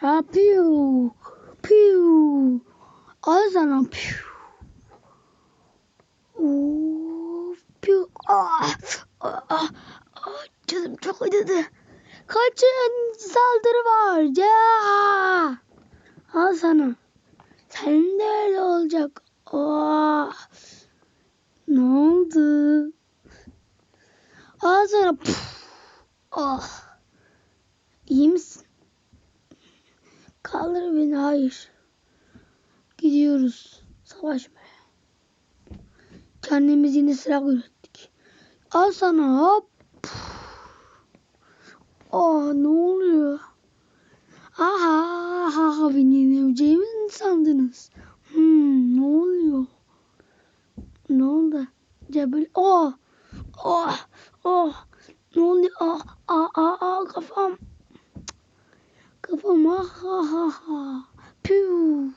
Ha piu. Piu. Al piu. Uf, piu. Ah, ah, ah, ah, canım çok acıdı. Kaçın saldırı var. Ya. Al sana. Senin de öyle olacak. Oh. Ne oldu? Al sana. Puf. Oh. İyi misin? Kaldır beni. Hayır. Gidiyoruz. Savaşmaya. Kendimiz yine silah ürettik. Al sana. Hop. Oh ne oluyor? Aha, ha ha beni yeneceğimi mi sandınız? Hmm, ne oluyor? Ne oldu? Cebel, oh, oh, oh, ne oluyor? Ah, ah, ah, kafam. Kafam, ah, ah, ah, ah. Piu.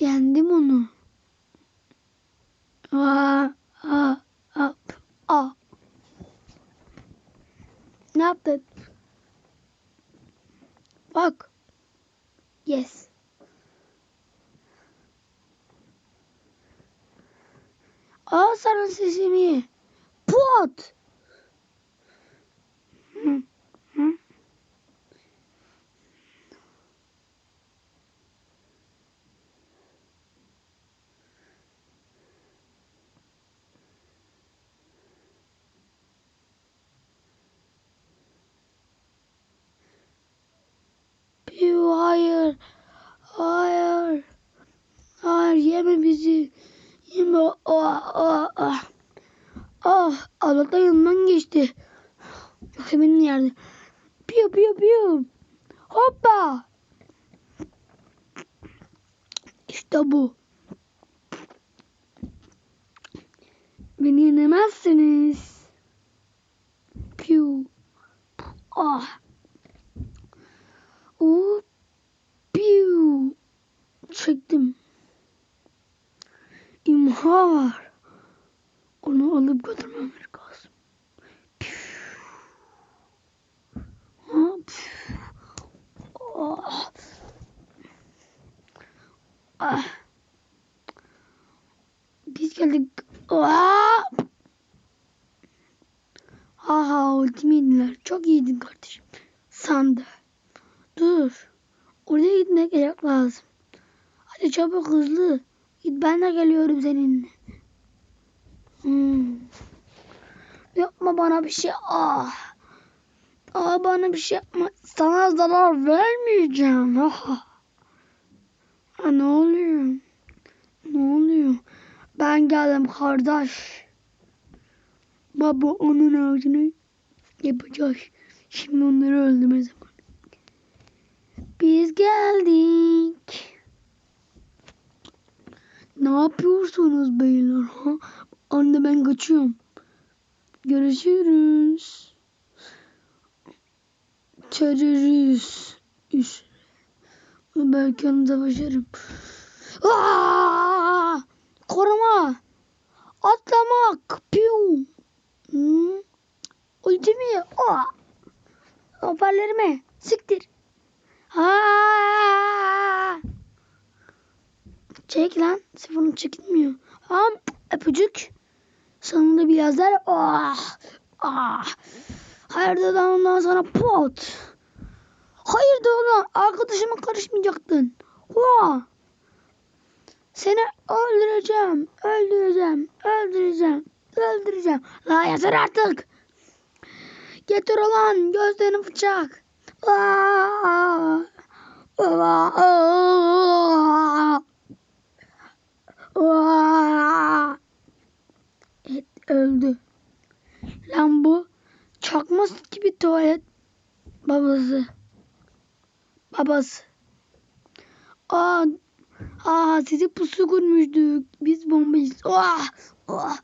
Yendim onu. Ah, ah, ah, ah. Ne yaptın? Bak. Yes. Al sana sesimi. Pot. Piu hayır. Hayır. Hayır yeme bizi. Yeme. Oh, oh, oh. Ah Allah'tan yanından geçti. Yoksa benim yerde. Piu piu piu. Hoppa. İşte bu. Beni yenemezsiniz. Piu. Ah. Oo, piu. Çektim. İmha var. Onu alıp götürmem lazım. Ha, piu. Ah. Biz geldik. Ah. Ha ha. Çok iyiydin kardeşim. Sandı. Dur. Oraya gitmek gerek lazım. Hadi çabuk hızlı. Git ben de geliyorum seninle. Hmm. Yapma bana bir şey. Ah. Ah bana bir şey yapma. Sana zarar vermeyeceğim. Ah. Ha, ne oluyor? Ne oluyor? Ben geldim kardeş. Baba onun ağzını yapacağız. Şimdi onları öldürme zamanı. Biz geldik. Ne yapıyorsunuz beyler? Ha? Anne ben kaçıyorum. Görüşürüz. Terörist. Üst. Belki onu başarım. Aa! Koruma. Atlamak. Piu. Hmm. Ultimi. Aa. Hoparlörüme. Siktir. Aa! Çek lan. Sıfırın çekilmiyor. Am öpücük. Sonunda biraz der. Ah. Ah. Hayırdır ondan sonra pot. Hayırdır ulan arkadaşıma karışmayacaktın. Vah. Seni öldüreceğim. Öldüreceğim. Öldüreceğim. Öldüreceğim. La yeter artık. Getir ulan gözlerini bıçak. Evet öldü. Lan bu çakması gibi tuvalet babası. Babası. Aa, aa sizi pusu kurmuştuk. Biz bombayız. Ah, ah,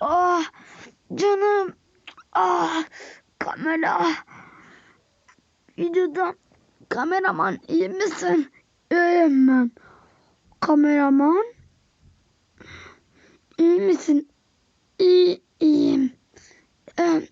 ah, canım. Ah, kamera. Videodan kameraman iyi misin? İyiyim ben. Kameraman. İyi misin? İyi, iyiyim. Ee,